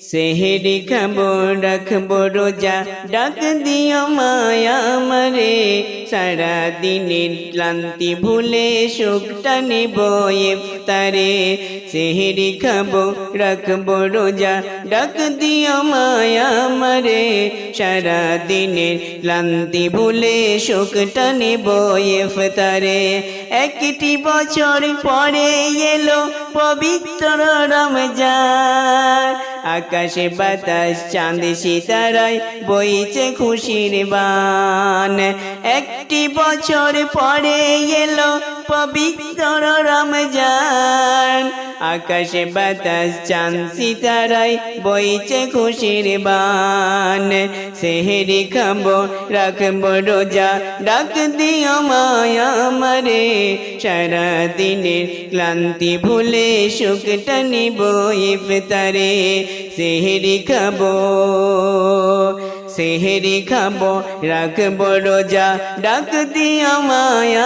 সেহেরি খাব রাখব রোজা ডাক দিও মায়া মারে সারা দিনের ক্লান্তি ভুলে সুখটা নেব ইফতারে সেহেরি খাব রাখব রোজা ডাক দিও মায়া মারে সারা দিনের ক্লান্তি ভুলে সুখটা নেব ইফতারে একটি বছর পরে এলো পবিত্র রমজান আকাশে বাতাস চাঁদ সিতারায় বইছে খুশির বান। একটি বছর পরে এলো পবিত্র রমজান। আকাশে বাতাস চাঁদ সিতারায় বইছে খুশির বান। সেহেরি খাব, রাখব রোজা, ডাক দিও মায়া মারে সারা দিনের ক্লান্তি ভুলে সুখটা নিব ইফতারে। সেহেরি খাব সেহেরি খাব, রাখব রোজা, ডাক দিও মায়া